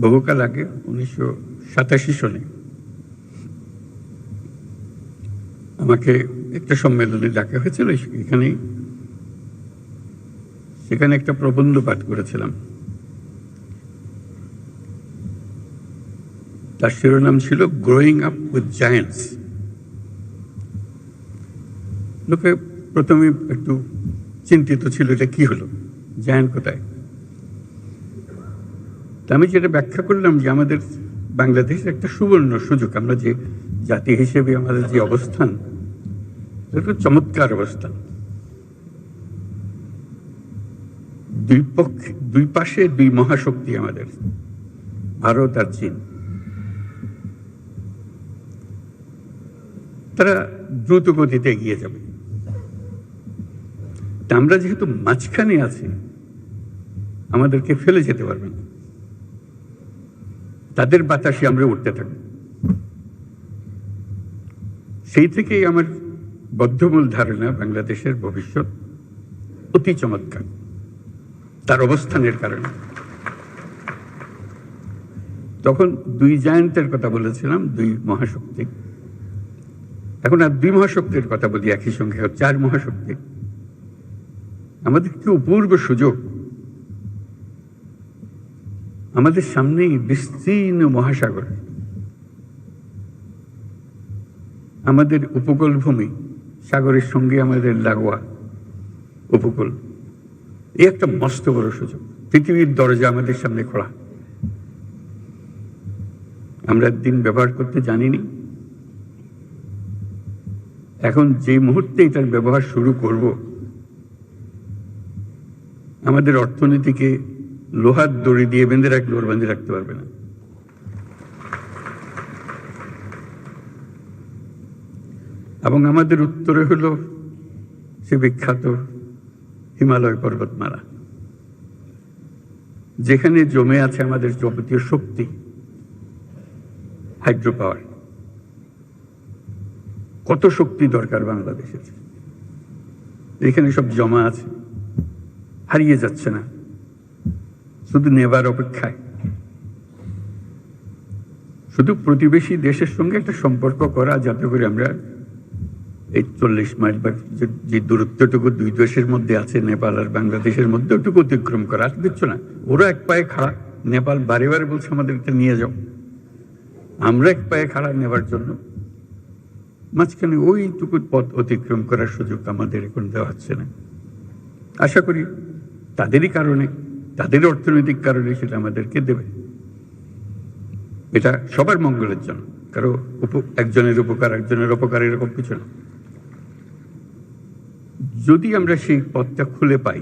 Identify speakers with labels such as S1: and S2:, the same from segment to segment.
S1: বহুকাল আগে উনিশশো সাতাশি সনে আমাকে একটা সম্মেলনে ডাকা হয়েছিল। এখানেই সেখানে একটা প্রবন্ধ পাঠ করেছিলাম। তার শিরোনাম ছিল গ্রোয়িং আপ উইথ জায়েন্টস লোকে প্রথমে একটু চিন্তিত ছিল এটা কি হলো জায়ান্ট কোথায়? তা আমি যেটা ব্যাখ্যা করলাম যে আমাদের বাংলাদেশ একটা সুবর্ণ সুযোগ। আমরা যে জাতি হিসেবে আমাদের যে অবস্থান, এটা চমৎকার অবস্থান। দুই পক্ষে, দুই পাশে দুই মহাশক্তি আমাদের, ভারত আর চীন। তারা দ্রুত গতিতে এগিয়ে যাবে। আমরা যেহেতু মাঝখানে আছি, আমাদেরকে ফেলে যেতে পারবে না। তাদের বাতাসে আমরা উঠতে থাকব সেই থেকেই আমার বদ্ধমূল ধারণা বাংলাদেশের ভবিষ্যৎ অতি চমৎকার। তার অবস্থানের কারণে। তখন দুই জায়ান্টের কথা বলেছিলাম, দুই মহাশক্তি। এখন আর দুই মহাশক্তির কথা বলি, একই সঙ্গে চার মহাশক্তি। আমাদের কি অপূর্ব সুযোগ আমাদের সামনেই বিস্তীর্ণ মহাসাগর। আমাদের উপকূল ভূমি সাগরের সঙ্গে আমাদের লাগোয়া উপকূল। এই একটা মস্ত বড় সুযোগ। পৃথিবীর দরজা আমাদের সামনে খোলা। আমরা দিন ব্যবহার করতে জানিনি। এখন যে মুহূর্তে এটার ব্যবহার শুরু করব, আমাদের অর্থনীতিকে লোহার দড়ি দিয়ে বেঁধে রাখলে ওর বেঁধে রাখতে পারবে না। এবং আমাদের উত্তরে হলো সে বিখ্যাত হিমালয় পর্বতমালা। যেখানে জমে আছে আমাদের যাবতীয় শক্তি হাইড্রো পাওয়ার কত শক্তি দরকার বাংলাদেশের? এখানে সব জমা আছে, হারিয়ে যাচ্ছে না। শুধু নেবার অপেক্ষায়। শুধু প্রতিবেশী দেশের সঙ্গে একটা সম্পর্ক করা, যাতে করে আমরা এই চল্লিশ মাইল বা যে দূরত্বটুকু দুই দেশের মধ্যে আছে, নেপাল আর বাংলাদেশের মধ্যে, ওটুকু অতিক্রম করা। কিচ্ছু না। ওরা এক পায়ে খাড়া। নেপাল বারে বারে বলছে আমাদের এটা নিয়ে যাও। আমরা এক পায়ে খাড়া নেবার জন্য। মাঝখানে ওইটুকু পথ অতিক্রম করার সুযোগ আমাদের এখন দেওয়া হচ্ছে না। আশা করি তাদেরই কারণে তাদের অর্থনৈতিক কারণে সেটা আমাদেরকে দেবে। এটা সবার মঙ্গলের জন্য। কারও একজনের উপকার একজনের উপকার এরকম কিছু না। যদি আমরা সেই পথটা খুলে পাই,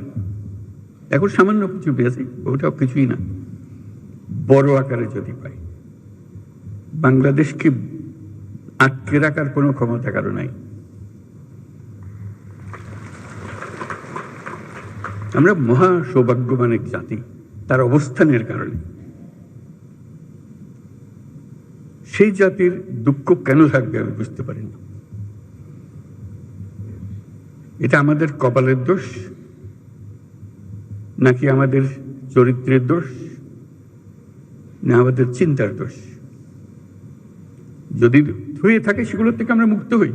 S1: এখন সামান্য কিছু পেয়েছি, ওটাও কিছুই না। বড় আকারে যদি পাই, বাংলাদেশকে আটকে রাখার কোনো ক্ষমতা কারও নাই। আমরা মহা সৌভাগ্যবান এক জাতি, তার অবস্থানের কারণে। সেই জাতির দুঃখ কেন থাকবে আমি বুঝতে পারি না এটা আমাদের কপালের দোষ, নাকি আমাদের চরিত্রের দোষ, না আমাদের চিন্তার দোষ? যদি হয়ে থাকে সেগুলোর থেকে আমরা মুক্ত হই।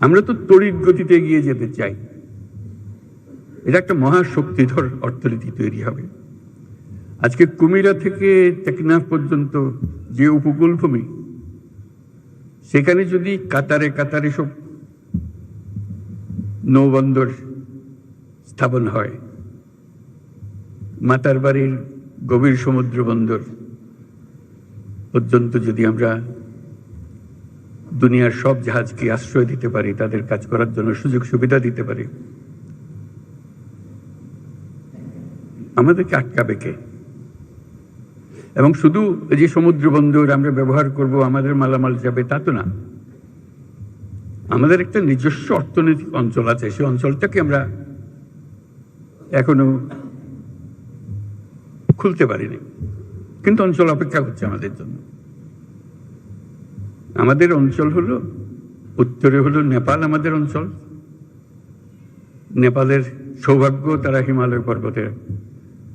S1: আমরা তো তড়িৎ গতিতে এগিয়ে যেতে চাই। এটা একটা মহাশক্তিধর অর্থনীতি তৈরি হবে। আজকে কুমিরা থেকে টেকনাফ পর্যন্ত যে উপকূল ভূমি সেখানে যদি কাতারে কাতারে সব নৌবন্দর স্থাপন হয় মাতার বাড়ির গভীর সমুদ্র বন্দর পর্যন্ত যদি আমরা দুনিয়ার সব জাহাজকে আশ্রয় দিতে পারি, তাদের কাজ করার জন্য সুযোগ সুবিধা দিতে পারি আমাদেরকে আটকাবে কে? এবং শুধু যে সমুদ্র বন্দর আমরা ব্যবহার করব, আমাদের মালামাল যাবে, তা তো না। আমাদের একটা নিজস্ব অর্থনৈতিক অঞ্চল আছে, সেই অঞ্চলটাকে আমরা এখনও খুলতে পারিনি। কিন্তু অঞ্চল অপেক্ষা করছে আমাদের জন্য। আমাদের অঞ্চল হলো, উত্তরে হলো নেপাল আমাদের অঞ্চল। নেপালের সৌভাগ্য তারা হিমালয় পর্বতের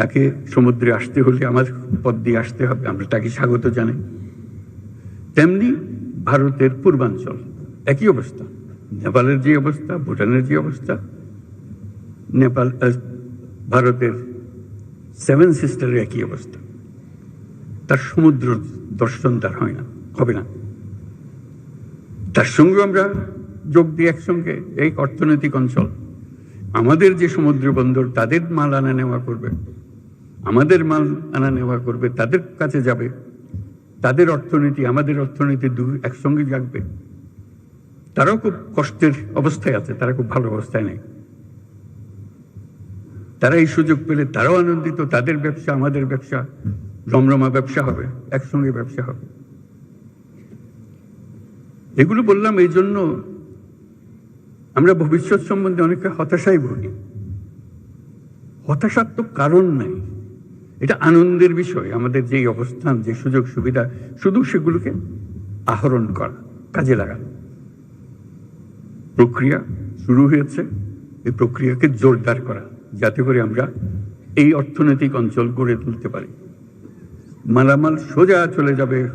S1: তাকে সমুদ্রে আসতে হলে আমার পথ দিয়ে আসতে হবে, আমরা তাকে স্বাগত জানাই। তেমনি ভারতের পূর্বাঞ্চল, একই অবস্থা। নেপালের যে অবস্থা, ভুটানের যে অবস্থা, নেপাল ভারতের সেভেন সিস্টারের একই অবস্থা। তার সমুদ্র দর্শন তার হয় না, হবে না। তার সঙ্গে আমরা যোগ দিই একসঙ্গে, এই অর্থনৈতিক অঞ্চল। আমাদের যে সমুদ্র বন্দর, তাদের মাল আনা নেওয়া করবে। আমাদের মাল আনা নেওয়া করবে, তাদের কাছে যাবে। তাদের অর্থনীতি, আমাদের অর্থনীতি দু একসঙ্গে জাগবে তারাও খুব কষ্টের অবস্থায় আছে, তারা খুব ভালো অবস্থায় নেই। তারা এই সুযোগ পেলে তারাও আনন্দিত, তাদের ব্যবসা, আমাদের ব্যবসা, রমরমা ব্যবসা হবে, একসঙ্গে ব্যবসা হবে। এগুলো বললাম এই জন্য আমরা ভবিষ্যৎ সম্বন্ধে অনেকে হতাশাই ভুগি। হতাশার তো কারণ নাই। এটা আনন্দের বিষয়। আমাদের যে অবস্থান, যে সুযোগ, সুবিধা, শুধু সেগুলোকে আহরণ করা, কাজে লাগানো। প্রক্রিয়া শুরু হয়েছে, এই প্রক্রিয়াকে জোরদার করা, যাতে করে আমরা এই অর্থনৈতিক অঞ্চল গড়ে তুলতে পারি। মালামাল সোজা চলে যাবে,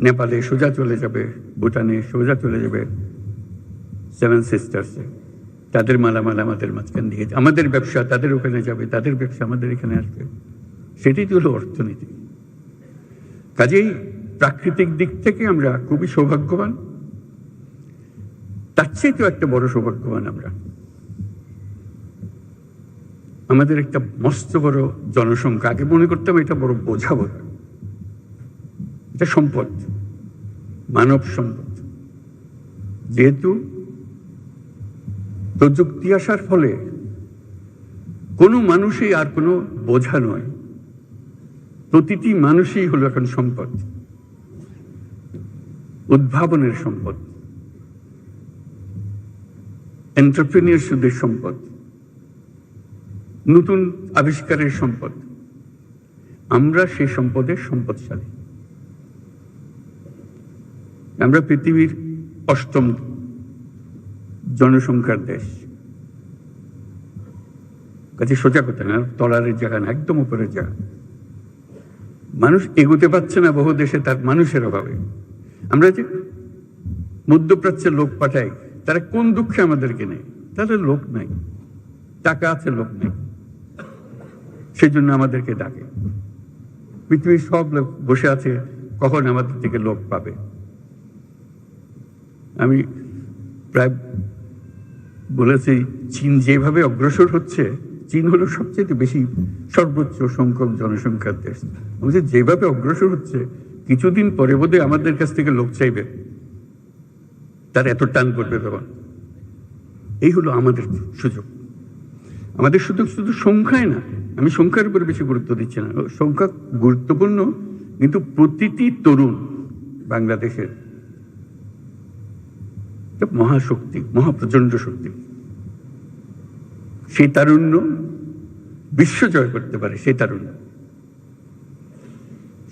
S1: নেপালে সোজা চলে যাবে, ভুটানে সোজা চলে যাবে, সেভেন সিস্টার্সে। তাদের মালামাল আমাদের মাঝখান দিয়ে আমাদের ব্যবসা তাদের ওখানে যাবে, তাদের ব্যবসা আমাদের এখানে আসবে। সেটাই তো হলো অর্থনীতি। কাজেই প্রাকৃতিক দিক থেকে আমরা খুবই সৌভাগ্যবান। তার চেয়েও একটা বড় সৌভাগ্যবান আমরা। আমাদের একটা মস্ত বড় জনসংখ্যা, আগে মনে করতাম এটা বড় বোঝা এটা সম্পদ, মানব সম্পদ। যেহেতু প্রযুক্তি আসার ফলে কোনো মানুষই আর কোনো বোঝা নয়। প্রতিটি মানুষই হলো এখন সম্পদ। উদ্ভাবনের সম্পদ। এন্টারপ্রেনিয়ারশিপের সম্পদ। নতুন আবিষ্কারের সম্পদ। আমরা সেই সম্পদের সম্পদশালী। আমরা পৃথিবীর অষ্টম জনসংখ্যার দেশ। কাজে সোজা কথা না তলারের জায়গা না, একদম উপরের জায়গা। মানুষ এগোতে পারছে না বহু দেশে, তার মানুষের অভাবে। আমরা যে মধ্যপ্রাচ্যের লোক পাঠাই, তারা কোন দুঃখে আমাদেরকে নেয়? তাদের লোক নাই। টাকা আছে, লোক নেই। সেই জন্য আমাদেরকে ডাকে। পৃথিবীর সব লোক বসে আছে, কখন আমাদের থেকে লোক পাবে? আমি প্রায় বলেছি, চীন যেভাবে অগ্রসর হচ্ছে চীন হলো সবচেয়ে বেশি সর্বোচ্চ সংখ্যক জনসংখ্যার দেশ। বলছি যেভাবে অগ্রসর হচ্ছে, কিছুদিন পরে বোধহয় আমাদের কাছ থেকে লোক চাইবে। তার এত টান করবে তখন এই হলো আমাদের সুযোগ। আমাদের সুযোগ শুধু সংখ্যায় না, আমি সংখ্যার উপর বেশি গুরুত্ব দিচ্ছি না। সংখ্যা গুরুত্বপূর্ণ, কিন্তু প্রতিটি তরুণ বাংলাদেশের মহাশক্তি মহাপ্রচন্ড শক্তি। সেই তারুণ্য বিশ্ব জয় করতে পারে সেই তারুণ্য।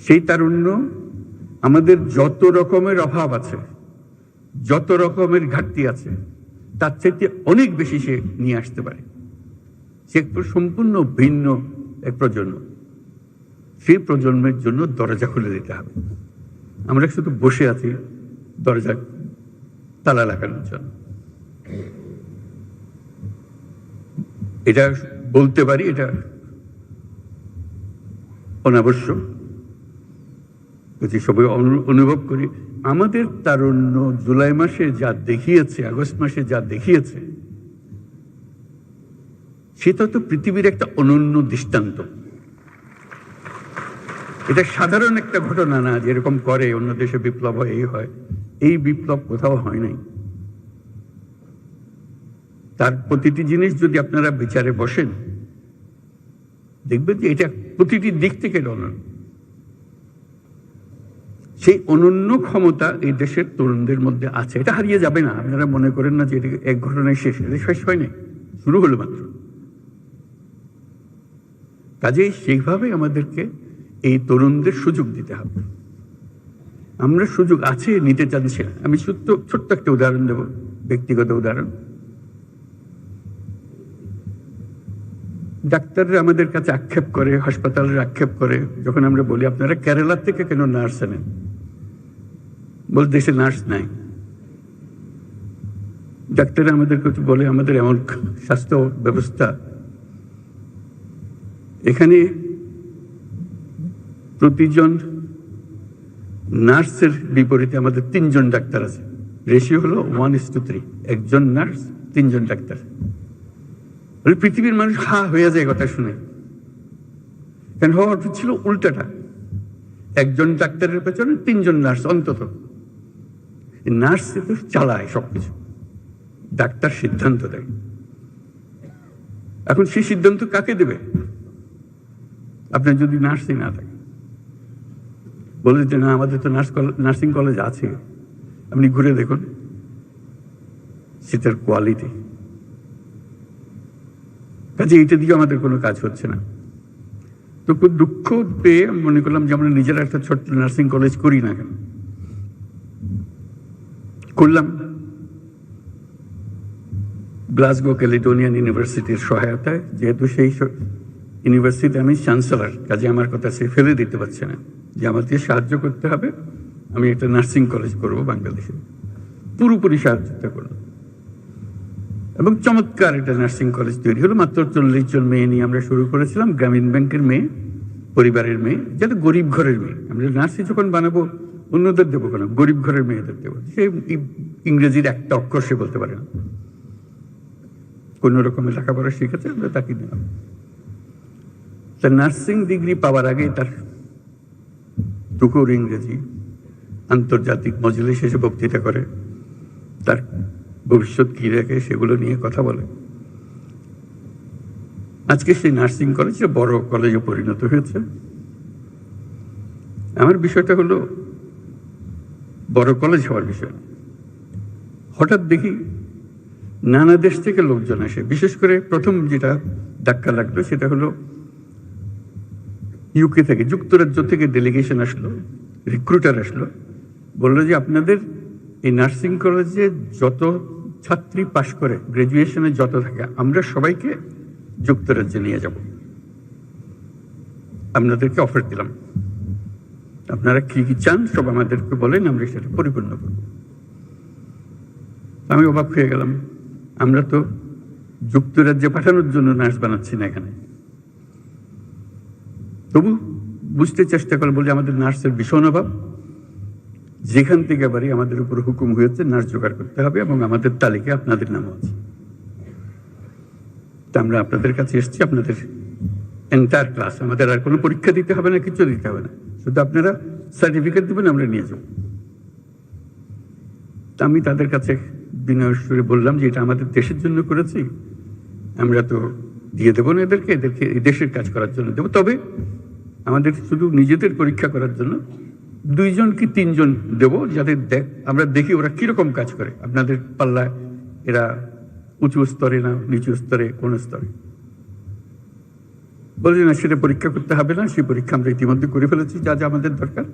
S1: সেই তারুণ্য আমাদের যত রকমের অভাব আছে, যত রকমের ঘাটতি আছে, তার চাইতে অনেক বেশি সে নিয়ে আসতে পারে। সে সম্পূর্ণ ভিন্ন এক প্রজন্ম। সেই প্রজন্মের জন্য দরজা খুলে দিতে হবে। আমরা শুধু বসে আছি দরজা তালা লাগানোর জন্য। এটা বলতে পারি, এটা অনাবশ্যক। সবাই অনু- অনুভব করি, আমাদের তারুণ্য জুলাই মাসে যা দেখিয়েছে, আগস্ট মাসে যা দেখিয়েছে, সেটা তো পৃথিবীর একটা অনন্য দৃষ্টান্ত। এটা সাধারণ একটা ঘটনা না, যেরকম করে অন্য দেশে বিপ্লব হয়, এই হয়। এই বিপ্লব কোথাও হয় নাই। তার প্রতিটি জিনিস যদি আপনারা বিচারে বসেন, দেখবেন যে এটা প্রতিটি দিক থেকে অনন্য সেই অনন্য ক্ষমতা এই দেশের তরুণদের মধ্যে আছে। এটা হারিয়ে যাবে না। আপনারা মনে করেন না যে এটা এক ঘটনায় শেষ। এটা শেষ হয়নি। শুরু হলো মাত্র। কাজেই সেইভাবে আমাদেরকে এই তরুণদের সুযোগ দিতে হবে। আমরা সুযোগ আছে নিতে চাচ্ছি আমি ছোট্ট ছোট্ট একটা উদাহরণ দেব, ব্যক্তিগত উদাহরণ। ডাক্তাররা আমাদের কাছে আক্ষেপ করে, হাসপাতালের আক্ষেপ করে। যখন আমরা বলি, আপনারা কেরালা থেকে কেন নার্স আনেন? বল দেশে নার্স নাই। ডাক্তাররা আমাদের কাছে বলে, আমাদের এমন স্বাস্থ্য ব্যবস্থা এখানে প্রতিজন নার্সের বিপরীতে আমাদের তিনজন ডাক্তার আছে। রেশিও হলো ওয়ান ইস টু থ্রি একজন নার্স, তিনজন ডাক্তার। পৃথিবীর মানুষ হা হয়ে যায় কথা শুনে। কেন? হওয়ার উচিত ছিল উল্টাটা। একজন ডাক্তারের পেছনে তিনজন নার্স, অন্তত। নার্স তো চালায় সবকিছু। ডাক্তার সিদ্ধান্ত দেয়। এখন সেই সিদ্ধান্ত কাকে দেবে? আপনার যদি নার্সই না থাকে। বলে যে, না, আমাদের তো নার্স নার্সিং কলেজ আছে। আপনি ঘুরে দেখুন। সেটার কোয়ালিটি। কাজে এইটা দিয়ে আমাদের কোনো কাজ হচ্ছে না। তো খুব দুঃখ পেয়ে মনে করলাম যে আমরা নিজেরা একটা ছোট্ট নার্সিং কলেজ করি না কেন? করলাম। গ্লাসগো ক্যালিডোনিয়ান ইউনিভার্সিটির সহায়তায়, যেহেতু সেই ইউনিভার্সিটি আমি চ্যান্সেলর কাজে আমার কথা সে ফেলে দিতে পারছে না। যে আমাকে সাহায্য করতে হবে, আমি একটা নার্সিং কলেজ করব বাংলাদেশে। পুরোপুরি সাহায্যটা করলাম এবং চমৎকার একটা নার্সিং কলেজ তৈরি হলো। মাত্র চল্লিশ জন মেয়ে নিয়ে আমরা শুরু করেছিলাম। গ্রামীণ ব্যাংকের মেয়ে, পরিবারের মেয়ে, যাতে গরিব ঘরের মেয়ে। আমরা নার্সিং যখন বানাবো অন্যদের দেবো কেন? গরিব ঘরের মেয়েদের দেবো। সে ইংরেজির একটা অক্ষর সে বলতে পারে না। কোন রকমের লেখাপড়া শিখেছে, আমরা তাকে দিলাম। তার নার্সিং ডিগ্রি পাওয়ার আগে তার টুকুর ইংরেজি আন্তর্জাতিক মজলিস শেষে বক্তৃতা করে। তার ভবিষ্যৎ কি রেখে সেগুলো নিয়ে কথা বলে। আজকে সেই নার্সিং কলেজে বড় কলেজে পরিণত হয়েছে। আমার বিষয়টা হলো, বড় কলেজ হওয়ার বিষয়। হঠাৎ দেখি নানা দেশ থেকে লোকজন আসে। বিশেষ করে প্রথম যেটা ধাক্কা লাগল সেটা হলো ইউকে থেকে, যুক্তরাজ্য থেকে ডেলিগেশন আসলো রিক্রুটার আসলো। বলল যে, আপনাদের এই নার্সিং কলেজে যত ছাত্রী পাশ করে গ্রাজুয়েশনে যত থাকে, আমরা সবাইকে যুক্তরাজ্যে নিয়ে যাব। আপনাদেরকে অফার দিলাম। আপনারা কি কি চান, সব আমাদেরকে বলেন, আমরা সেটা পরিপূর্ণ করব। আমি অবাক হয়ে গেলাম। আমরা তো যুক্তরাজ্যে পাঠানোর জন্য নার্স বানাচ্ছি না এখানে। তবু বুঝতে চেষ্টা করে বলে, আমাদের নার্সের ভীষণ অভাব। যেখান থেকে বাড়ি আমাদের উপর হুকুম হয়েছে নার্স জোগাড় করতে হবে এবং আমাদের তালিকায় আপনাদের নামও আছে। তা আমরা আপনাদের কাছে এসেছি, আপনাদের এন্টায়ার ক্লাস আমাদের আর কোনো পরীক্ষা দিতে হবে না, কিছু দিতে হবে না। শুধু আপনারা সার্টিফিকেট দেবেন, আমরা নিয়ে যাব। তা আমি তাদের কাছে বিনয় বললাম যে, এটা আমাদের দেশের জন্য করেছি, আমরা তো দিয়ে দেবো না এদেরকে এদেরকে দেশের কাজ করার জন্য দেবো। তবে আমাদের শুধু নিজেদের পরীক্ষা করার জন্য দুইজন কি তিনজন দেব? যাতে দেখ, আমরা দেখি ওরা কীরকম কাজ করে। আপনাদের পাল্লায় এরা উঁচু স্তরে না নিচু স্তরে, কোন স্তরে? বলছি না, সেটা পরীক্ষা করতে হবে না, সেই পরীক্ষা আমরা ইতিমধ্যে করে ফেলেছি, যা যা আমাদের দরকার।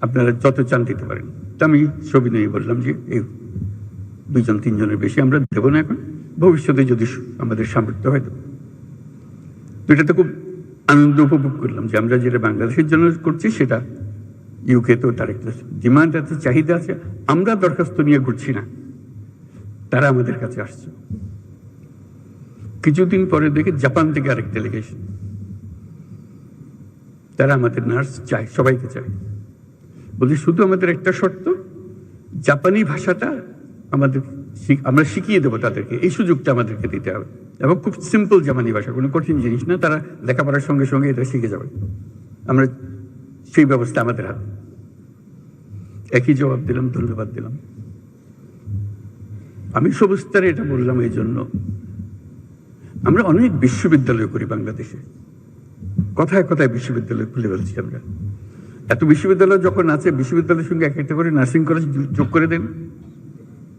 S1: আপনারা যত চান দিতে পারেন। তা আমি ছবি নিয়ে বললাম যে, এই দুইজন, তিনজনের বেশি আমরা দেবো না এখন। ভবিষ্যতে যদি আমাদের সামর্থ্য হয় দেবো তো এটাতে খুব আনন্দ উপভোগ করলাম যে আমরা যেটা বাংলাদেশের জন্য করছি, সেটা ইউকে তো তার একটা ডিমান্ড আছে, চাহিদা আছে, আমরা দরখাস্ত নিয়ে ঘুরছি না। তারা আমাদের কাছে আসছে। কিছুদিন পরে দেখে জাপান থেকে আরেক ডেলিগেশন তারা আমাদের নার্স চায়, সবাইকে চায়। বলছি শুধু আমাদের একটা শর্ত, জাপানি ভাষাটা আমাদের আমরা শিখিয়ে দেবো তাদেরকে। এই সুযোগটা আমাদেরকে দিতে হবে। এবং খুব সিম্পল জাপানি ভাষা, কোনো কঠিন জিনিস না, তারা লেখাপড়ার সঙ্গে সঙ্গে এটা শিখে যাবে। আমরা সেই ব্যবস্থা আমাদের হাতে। একই জবাব দিলাম, ধন্যবাদ দিলাম। আমি সবুস্তারে এটা বললাম এই জন্য আমরা অনেক বিশ্ববিদ্যালয় করি বাংলাদেশে। কথায় কথায় বিশ্ববিদ্যালয় খুলে ফেলছি আমরা। এত বিশ্ববিদ্যালয় যখন আছে, বিশ্ববিদ্যালয়ের সঙ্গে এক একটা করে নার্সিং কলেজ যোগ করে দেন।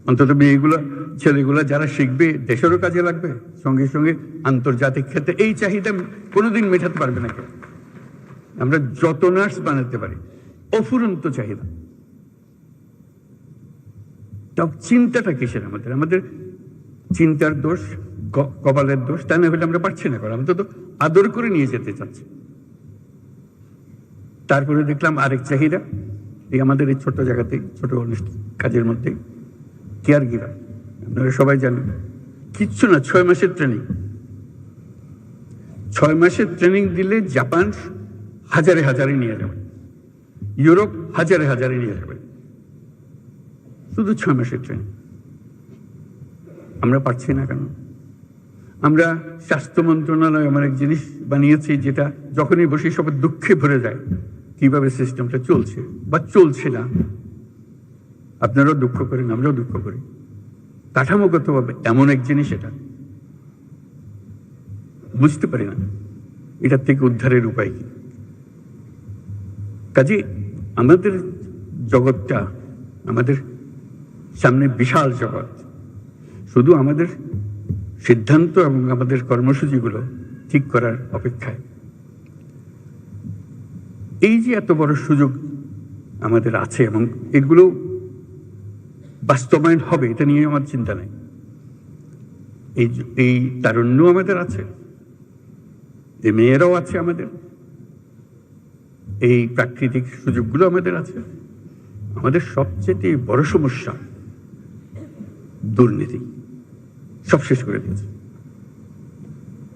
S1: অন্তত মেয়েগুলো, ছেলেগুলো যারা শিখবে, দেশেরও কাজে লাগবে। সঙ্গে সঙ্গে আন্তর্জাতিক ক্ষেত্রে এই চাহিদা কোনোদিন মেটাতে পারবে না কেউ। আমরা যত নার্স বানাতে পারি, অফুরন্ত চাহিদা। তাও চিন্তাটা কিসের আমাদের? আমাদের চিন্তার দোষ কপালের দোষ, তা না হলে আমরা পারছি না করা। আমরা তো আদর করে নিয়ে যেতে চাচ্ছি। তারপরে দেখলাম আরেক চাহিদা, এই আমাদের এই ছোট জায়গাতে, ছোট অনুষ্ঠান কাজের মধ্যে, কেয়ার গিভার। আপনারা সবাই জানেন, কিচ্ছু না, ছয় মাসের ট্রেনিং। ছয় মাসের ট্রেনিং দিলে জাপান হাজারে হাজারে নিয়ে যাবে ইউরোপ হাজারে হাজারে নিয়ে যাবে শুধু ছয় মাসের ট্রেনিং। আমরা পারছি না কেন? আমরা স্বাস্থ্য মন্ত্রণালয় এমন এক জিনিস বানিয়েছি যেটা যখনই বসে সবার দুঃখে ভরে যায়, কীভাবে সিস্টেমটা চলছে বা চলছে না। আপনারাও দুঃখ করেন, আমরাও দুঃখ করি। কাঠামোগতভাবে এমন এক জিনিস এটা। বুঝতে পারি না। এটার থেকে উদ্ধারের উপায় কি? কাজে আমাদের জগৎটা, আমাদের সামনে বিশাল জগৎ। শুধু আমাদের সিদ্ধান্ত এবং আমাদের কর্মসূচিগুলো ঠিক করার অপেক্ষায়। এই যে এত বড় সুযোগ আমাদের আছে এবং এগুলো বাস্তবায়ন হবে, এটা নিয়ে আমার চিন্তা নেই। এই এই তারুণ্য আমাদের আছে। এই মেয়েরাও আছে আমাদের। এই প্রাকৃতিক সুযোগগুলো আমাদের আছে। আমাদের সবচেয়ে বড় সমস্যা দুর্নীতি। সব শেষ করে দিয়েছে।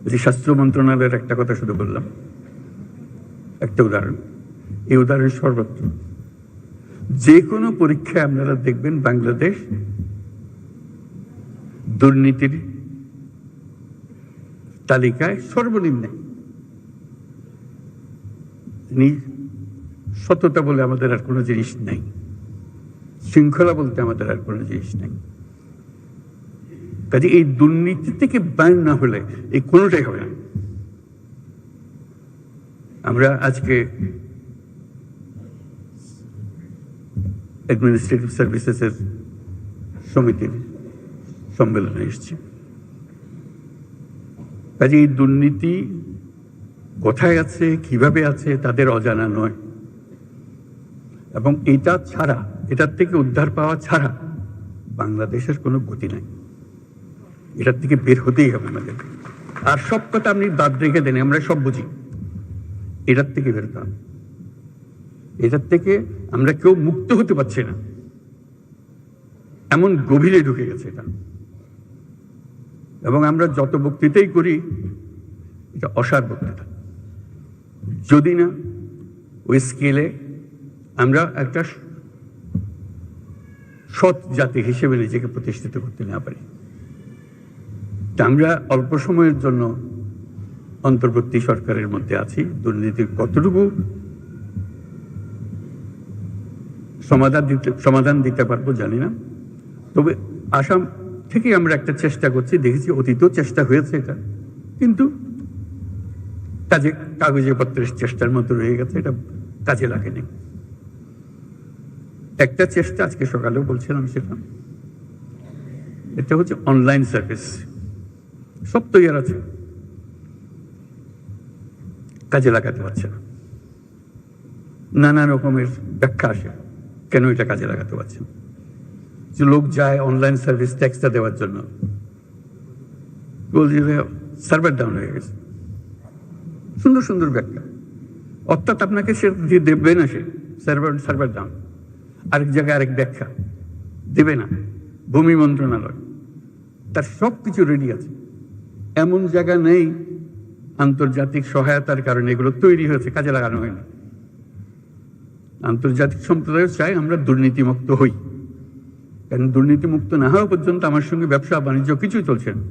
S1: যে স্বাস্থ্য মন্ত্রণালয়ের একটা কথা শুধু বললাম। একটা উদাহরণ। এই উদাহরণ সর্বত্র যে কোনো পরীক্ষায় আপনারা দেখবেন বাংলাদেশ দুর্নীতির তালিকায় সর্বনিম্নে সততা বলে আমাদের আর কোনো জিনিস নাই। শৃঙ্খলা বলতে আমাদের আর কোনো জিনিস নাই। কাজে এই দুর্নীতি থেকে বাইর না হলে এই কোনোটাই হবে না। আমরা আজকে অ্যাডমিনিস্ট্রেটিভ সার্ভিসেসের সমিতির সম্মেলনে এসেছি। কাজে এই দুর্নীতি কোথায় আছে, কীভাবে আছে, তাদের অজানা নয়। এবং এটা ছাড়া, এটার থেকে উদ্ধার পাওয়া ছাড়া বাংলাদেশের কোনো গতি নাই। এটার থেকে বের হতেই হবে আমাদের। আর সব কথা আপনি বাদ রেখে দেন, আমরা সব বুঝি। এটার থেকে বেরোতে হবে। এটার থেকে আমরা কেউ মুক্ত হতে পারছি না। এমন গভীরে ঢুকে গেছে এটা। এবং আমরা যত বক্তৃতাই করি, এটা অসার বক্তৃতা। যদি না, ওই স্কেলে আমরা একটা সৎ জাতি হিসেবে নিজেকে প্রতিষ্ঠিত করতে না পারি। আমরা অল্প সময়ের জন্য অন্তর্বর্তী সরকারের মধ্যে আছি। দুর্নীতির কতটুকু সমাধান দিতে সমাধান দিতে পারব জানি না। তবে আসাম থেকে আমরা একটা চেষ্টা করছি, দেখেছি অতীতও চেষ্টা হয়েছে এটা। কিন্তু কাজে কাগজে পত্রের চেষ্টার মতো রয়ে গেছে, এটা কাজে লাগেনি। একটা চেষ্টা আজকে সকালেও বলছিলাম সেটা। এটা হচ্ছে অনলাইন সার্ভিস সব তৈরি আছে। কাজে লাগাতে পারছে না। নানা রকমের ব্যাখ্যা আসে। কেন এটা কাজে লাগাতে পারছে না? যে লোক যায় অনলাইন সার্ভিস ট্যাক্সটা দেওয়ার জন্য। বলছি সার্ভার ডাউন হয়ে গেছে। সুন্দর সুন্দর ব্যাখ্যা। অর্থাৎ আপনাকে সে দেবে না সে সার্ভার সার্ভার ডাউন আরেক জায়গায় আরেক ব্যাখ্যা। দেবে না। ভূমি মন্ত্রণালয়। তার সব কিছু রেডি আছে। এমন জায়গা নেই আন্তর্জাতিক সহায়তার কারণে এগুলো তৈরি হয়েছে, কাজে লাগানো হয়নি। আন্তর্জাতিক সম্প্রদায় চাই আমরা দুর্নীতিমুক্ত হই। কারণ দুর্নীতিমুক্ত না হওয়া পর্যন্ত আমার সঙ্গে ব্যবসা, বাণিজ্য কিছুই চলছে না।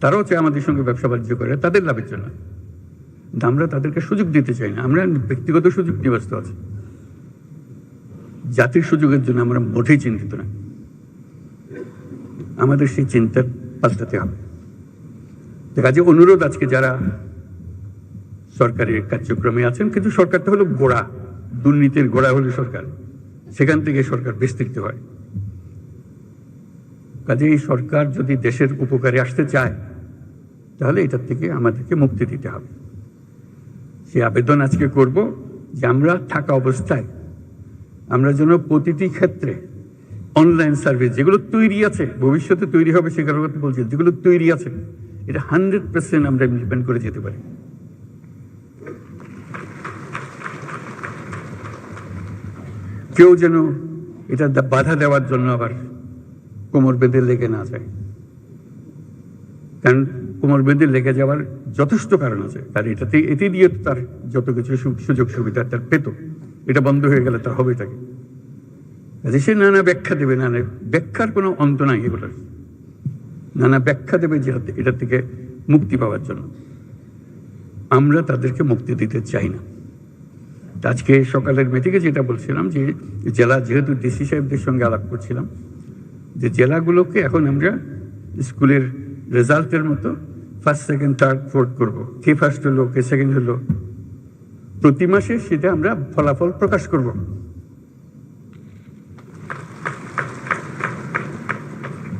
S1: তারাও চায় আমাদের সঙ্গে ব্যবসা, বাণিজ্য করে, তাদের লাভের জন্য। আমরা তাদেরকে সুযোগ দিতে চাই না। আমরা ব্যক্তিগত সুযোগ নিয়ে ব্যস্ত আছি। জাতির সুযোগের জন্য আমরা মোটেই চিন্তিত না। আমাদের সেই চিন্তা পাল্টাতে হবে। কাজে অনুরোধ আজকে যারা সরকারের কার্যক্রমে আছেন, কিন্তু সরকারটা হলো গোড়া, দুর্নীতির গোড়া হলো সরকার। সেখান থেকে সরকার বিস্তৃত হয়। কাজে এই সরকার যদি দেশের উপকারে আসতে চায়, তাহলে এটার থেকে আমাদেরকে মুক্তি দিতে হবে। সে আবেদন আজকে করব যে আমরা থাকা অবস্থায় আমরা যেন প্রতিটি ক্ষেত্রে অনলাইন সার্ভিস যেগুলো তৈরি আছে, ভবিষ্যতে তৈরি হবে সেগুলোর কথা বলছি, যেগুলো তৈরি আছে, এটা হান্ড্রেড পার্সেন্ট আমরা ইমপ্লিমেন্ট করে যেতে পারি। কেউ যেন এটা বাধা দেওয়ার জন্য আবার কোমর বেঁধে লেগে না যায়। কারণ কোমর বেঁধে লেগে যাওয়ার যথেষ্ট কারণ আছে, তার এটাতে, এতে দিয়ে তার যত কিছু সু- সুযোগ সুবিধা তার পেত। এটা বন্ধ হয়ে গেলে তার হবে তাকে। সে নানা ব্যাখ্যা দেবে, নানা ব্যাখ্যার কোনো অন্ত নাই এগুলোর। নানা ব্যাখ্যা দেবে যে এটা থেকে মুক্তি পাওয়ার জন্য। আমরা তাদেরকে মুক্তি দিতে চাই না। আজকে সকালের মিটিংয়ে যেটা বলছিলাম যে জেলা যেহেতু ডিসি সাহেবদের সঙ্গে আলাপ করছিলাম, যে জেলাগুলোকে এখন আমরা স্কুলের রেজাল্টের মতো ফার্স্ট সেকেন্ড থার্ড ফোর্থ করব। কে ফার্স্ট হলো, কে সেকেন্ড হলো প্রতি মাসে সেটা আমরা ফলাফল প্রকাশ করব।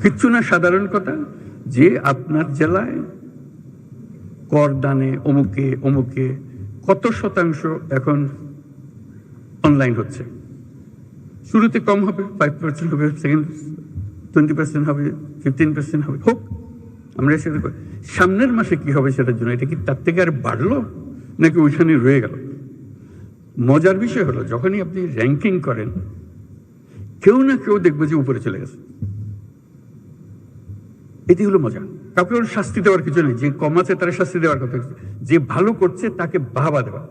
S1: কিচ্ছু না সাধারণ কথা যে আপনার জেলায় কর দানে অমুকে অমুকে কত শতাংশ এখন অনলাইন হচ্ছে। শুরুতে কম হবে ফাইভ পার্সেন্ট হবে সেকেন্ড টোয়েন্টি পার্সেন্ট হবে ফিফটিন পার্সেন্ট হবে, হোক, আমরা সেটা সামনের মাসে কি হবে সেটার জন্য, এটা কি তার থেকে আর বাড়লো? নাকি ওইখানে রয়ে গেল? মজার বিষয় হলো, যখনই আপনি র্যাঙ্কিং করেন, কেউ না কেউ দেখবে যে উপরে চলে গেছে। এটি হলো মজা। কাউকে ওর শাস্তি দেওয়ার কিছু নেই। যে কম আছে তার শাস্তি দেওয়ার কথা। যে ভালো করছে তাকে বাহাবা দেওয়া।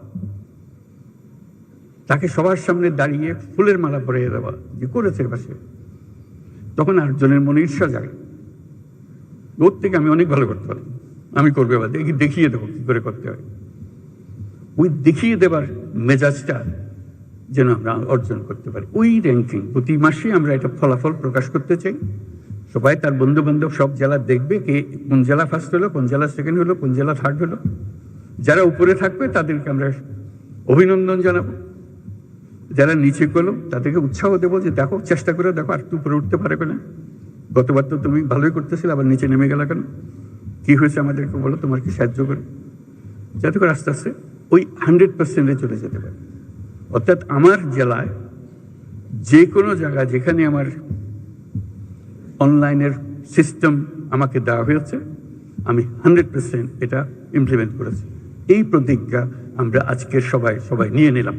S1: তাকে সবার সামনে দাঁড়িয়ে ফুলের মালা পরিয়ে দেওয়া। যে করেছে পাশে তখন আরেকজনের মনে ঈর্ষা জাগে। ওর থেকে আমি অনেক ভালো করতে পারি। আমি করবে বা দেখি দেখিয়ে দেবো কি করে করতে হয়। ওই দেখিয়ে দেবার মেজাজটা যেন আমরা অর্জন করতে পারি। ওই র্যাঙ্কিং প্রতি মাসে আমরা এটা ফলাফল প্রকাশ করতে চাই। সবাই তার বন্ধু বান্ধব সব জেলা দেখবে কে কোন জেলা ফার্স্ট হলো, কোন জেলা সেকেন্ড হলো, কোন জেলা থার্ড হলো। যারা উপরে থাকবে তাদেরকে আমরা অভিনন্দন জানাব। যারা নিচে করল তাদেরকে উৎসাহ দেবো যে দেখো, চেষ্টা করে দেখো, আর একটু উপরে উঠতে পারবে না। গতবার তো তুমি ভালোই করতেছিলে, আবার নিচে নেমে গেলা কেন? কি হয়েছে আমাদেরকে বলো, তোমার কি সাহায্য করে? যাতে করে আস্তে আস্তে ওই হান্ড্রেড পার্সেন্টে চলে যেতে পারে। অর্থাৎ আমার জেলায় যে কোনো জায়গা যেখানে আমার অনলাইনের সিস্টেম আমাকে দেওয়া হয়েছে, আমি হান্ড্রেড পার্সেন্ট এটা ইমপ্লিমেন্ট করেছি। এই প্রতিজ্ঞা আমরা আজকে সবাই সবাই নিয়ে নিলাম।